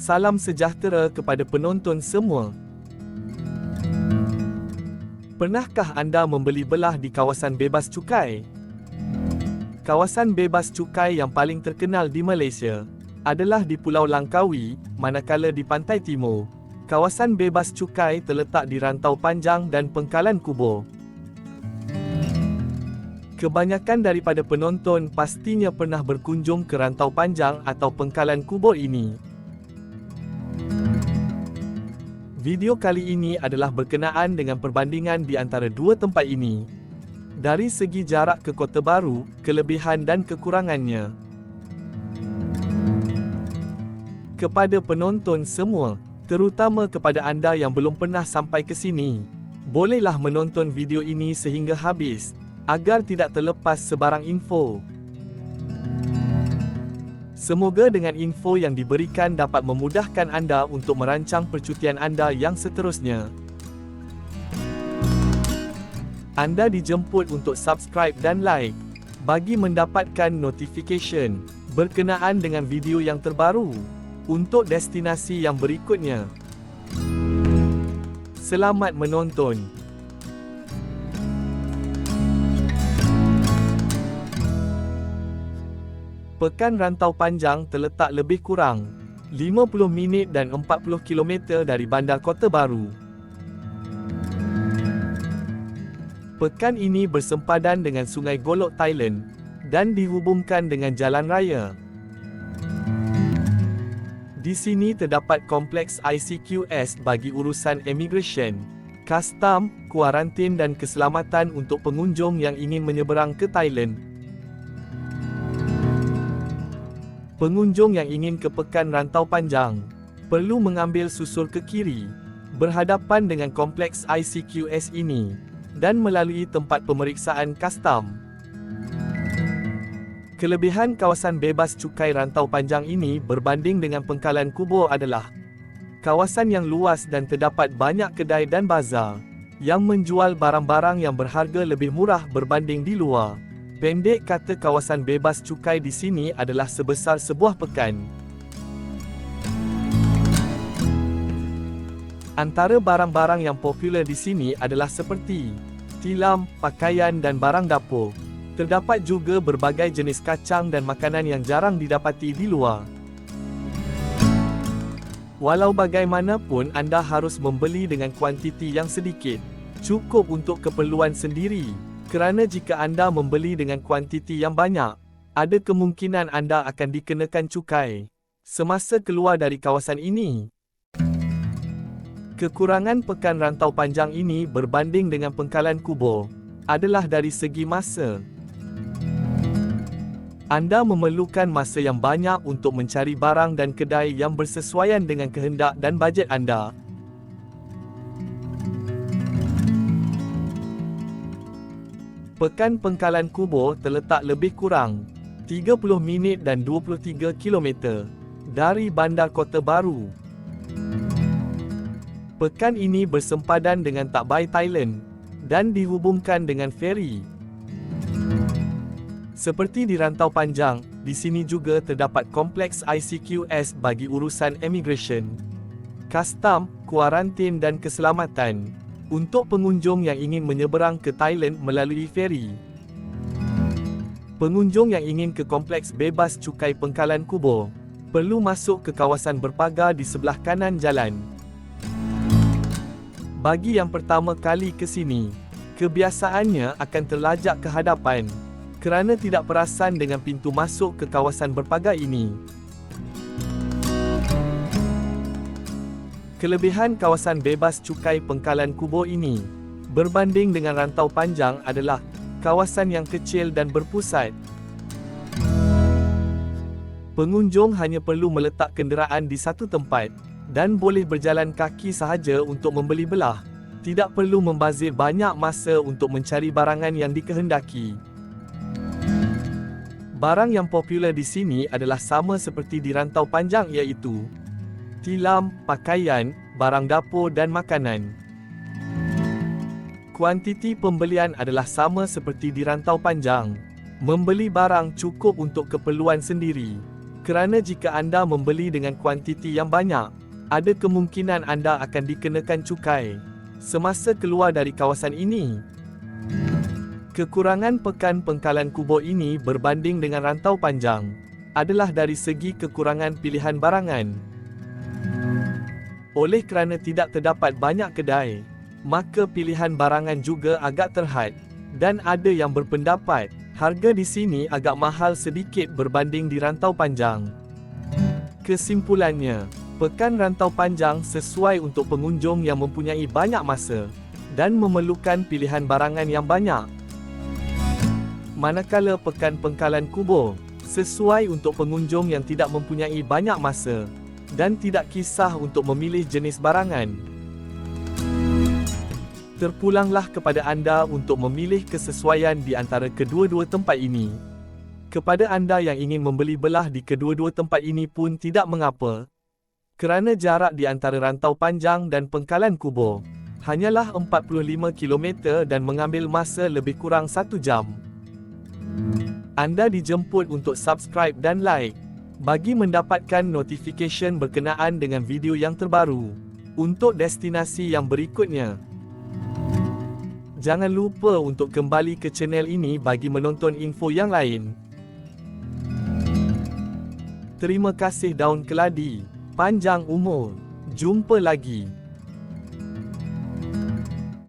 Salam sejahtera kepada penonton semua. Pernahkah anda membeli belah di kawasan bebas cukai? Kawasan bebas cukai yang paling terkenal di Malaysia adalah di Pulau Langkawi, manakala di pantai timur. Kawasan bebas cukai terletak di Rantau Panjang dan Pengkalan Kubur. Kebanyakan daripada penonton pastinya pernah berkunjung ke Rantau Panjang atau Pengkalan Kubur ini. Video kali ini adalah berkenaan dengan perbandingan di antara dua tempat ini. Dari segi jarak ke Kota Baru, kelebihan dan kekurangannya. Kepada penonton semua, terutama kepada anda yang belum pernah sampai ke sini, bolehlah menonton video ini sehingga habis agar tidak terlepas sebarang info. Semoga dengan info yang diberikan dapat memudahkan anda untuk merancang percutian anda yang seterusnya. Anda dijemput untuk subscribe dan like bagi mendapatkan notification berkenaan dengan video yang terbaru untuk destinasi yang berikutnya. Selamat menonton! Pekan Rantau Panjang terletak lebih kurang 50 minit dan 40 km dari bandar Kota Baru. Pekan ini bersempadan dengan Sungai Golok Thailand dan dihubungkan dengan jalan raya. Di sini terdapat kompleks ICQS bagi urusan immigration, custom, kuarantin dan keselamatan untuk pengunjung yang ingin menyeberang ke Thailand. Pengunjung yang ingin ke Pekan Rantau Panjang perlu mengambil susul ke kiri, berhadapan dengan kompleks ICQS ini dan melalui tempat pemeriksaan kastam. Kelebihan kawasan bebas cukai Rantau Panjang ini berbanding dengan Pengkalan Kubur adalah kawasan yang luas dan terdapat banyak kedai dan bazar yang menjual barang-barang yang berharga lebih murah berbanding di luar. Pendek kata kawasan bebas cukai di sini adalah sebesar sebuah pekan. Antara barang-barang yang popular di sini adalah seperti tilam, pakaian dan barang dapur. Terdapat juga berbagai jenis kacang dan makanan yang jarang didapati di luar. Walau bagaimanapun anda harus membeli dengan kuantiti yang sedikit, cukup untuk keperluan sendiri. Kerana jika anda membeli dengan kuantiti yang banyak, ada kemungkinan anda akan dikenakan cukai semasa keluar dari kawasan ini. Kekurangan pekan rantau panjang ini berbanding dengan pengkalan kubur adalah dari segi masa. Anda memerlukan masa yang banyak untuk mencari barang dan kedai yang bersesuaian dengan kehendak dan bajet anda. Pekan Pengkalan Kubur terletak lebih kurang 30 minit dan 23 km dari Bandar Kota Baru. Pekan ini bersempadan dengan Takbai Thailand dan dihubungkan dengan feri. Seperti di Rantau Panjang, di sini juga terdapat kompleks ICQS bagi urusan immigration, custom, kuarantin dan keselamatan untuk pengunjung yang ingin menyeberang ke Thailand melalui feri. Pengunjung yang ingin ke kompleks bebas cukai pengkalan kubur perlu masuk ke kawasan berpagar di sebelah kanan jalan. Bagi yang pertama kali ke sini, kebiasaannya akan terlajak ke hadapan kerana tidak perasan dengan pintu masuk ke kawasan berpagar ini. Kelebihan kawasan bebas cukai pengkalan kubur ini berbanding dengan rantau panjang adalah kawasan yang kecil dan berpusat. Pengunjung hanya perlu meletak kenderaan di satu tempat dan boleh berjalan kaki sahaja untuk membeli belah. Tidak perlu membazir banyak masa untuk mencari barangan yang dikehendaki. Barang yang popular di sini adalah sama seperti di rantau panjang iaitu tilam, pakaian, barang dapur dan makanan. Kuantiti pembelian adalah sama seperti di rantau panjang. Membeli barang cukup untuk keperluan sendiri. Kerana jika anda membeli dengan kuantiti yang banyak, ada kemungkinan anda akan dikenakan cukai semasa keluar dari kawasan ini. Kekurangan pekan pengkalan kubur ini berbanding dengan rantau panjang adalah dari segi kekurangan pilihan barangan. Oleh kerana tidak terdapat banyak kedai, maka pilihan barangan juga agak terhad dan ada yang berpendapat harga di sini agak mahal sedikit berbanding di rantau panjang. Kesimpulannya, pekan rantau panjang sesuai untuk pengunjung yang mempunyai banyak masa dan memerlukan pilihan barangan yang banyak. Manakala pekan pengkalan kubur sesuai untuk pengunjung yang tidak mempunyai banyak masa dan tidak kisah untuk memilih jenis barangan. Terpulanglah kepada anda untuk memilih kesesuaian di antara kedua-dua tempat ini. Kepada anda yang ingin membeli belah di kedua-dua tempat ini pun tidak mengapa. Kerana jarak di antara rantau panjang dan pengkalan kubur hanyalah 45 km dan mengambil masa lebih kurang 1 jam. Anda dijemput untuk subscribe dan like bagi mendapatkan notification berkenaan dengan video yang terbaru untuk destinasi yang berikutnya. Jangan lupa untuk kembali ke channel ini bagi menonton info yang lain. Terima kasih daun keladi. Panjang umur. Jumpa lagi.